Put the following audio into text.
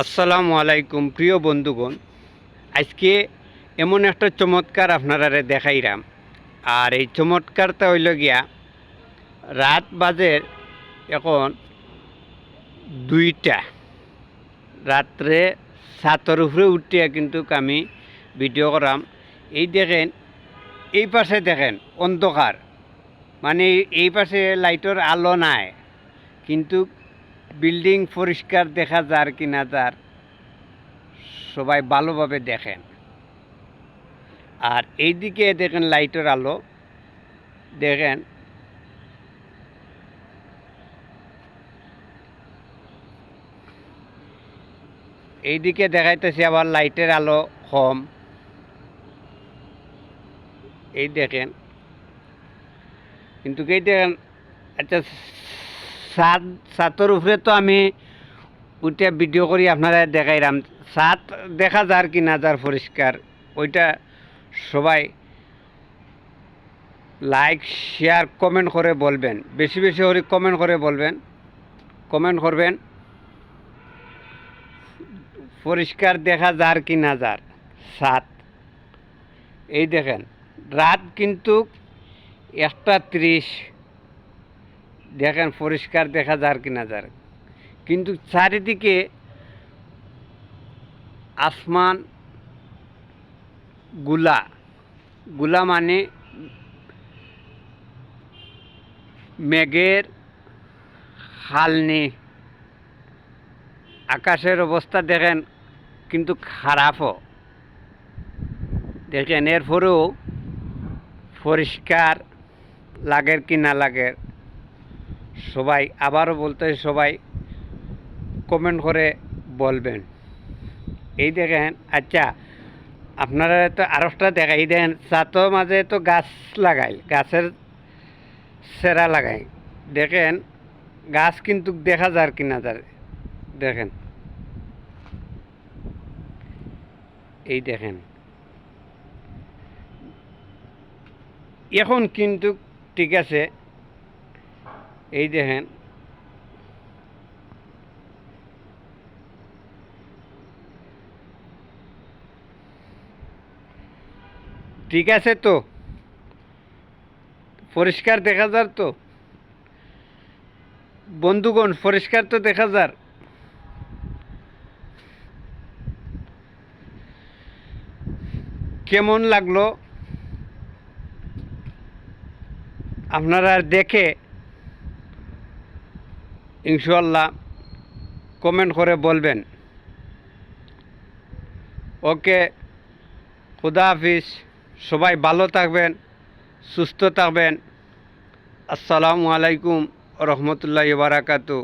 আসসালামু আলাইকুম, প্রিয় বন্ধুগণ। আজকে এমন একটা চমৎকার আপনারা দেখাইরাম। আর এই চমৎকারটা হইল গিয়া, রাত বাজের এখন দুইটা। রাত্রে ছাতর উপরে উঠিয়া কিন্তু আমি ভিডিও করাম। এই দেখেন, এই পাশে দেখেন, অন্ধকার। মানে এই পাশে লাইটের আলো নাই। কিন্তু বিল্ডিং পরিষ্কার দেখা যার কি না যার সবাই ভালোভাবে দেখেন। আর এইদিকে দেখেন লাইটের আলো, দেখেন এইদিকে দেখাইতেছি আবার লাইটের আলো কম। এই দেখেন, কিন্তু এই দেখেন আচ্ছা সাত সাতর উপরে তো আমি ওইটা ভিডিও করি আপনারা দেখাইলাম সাত দেখা যার কি না যার পরিষ্কার ওইটা সবাই লাইক শেয়ার কমেন্ট করে বলবেন। বেশি বেশি করে কমেন্ট করে বলবেন। কমেন্ট করবেন পরিষ্কার দেখা যার কি না যার সাত। এই দেখেন রাত কিন্তু একটা ত্রিশ দেখেন পরিষ্কার দেখা যার কি না যার কিন্তু চারিদিকে আসমানগুলা। গুলা মানে মেঘের হালনি। আকাশের অবস্থা দেখেন কিন্তু খারাপও। দেখেন এরপরেও পরিষ্কার লাগের কি না লাগের সবাই আবারও বলতে সবাই কমেন্ট করে বলবেন। এই দেখেন আচ্ছা আপনারা তো আরসটা দেখাই দেন ছাতো মাঝে তো গাছ লাগাই, গাছের সেরা লাগাই। দেখেন, গাছ কিন্তু দেখা যার কি না যার দেখেন। এই দেখেন। এখন কিন্তু ঠিক আছে এই দেখেন। ঠিক আছে তো? পরিষ্কার দেখা যার তো? বন্ধুগণ, পরিষ্কার তো দেখা যার। কেমন লাগল? আপনারা দেখে ইনশাল্লাহ কমেন্ট করে বলবেন। ওকে, খুদা হাফিজ, সবাই ভালো থাকবেন, সুস্থ থাকবেন। আসসালামু আলাইকুম রহমতুল্লাহ বারাকাতু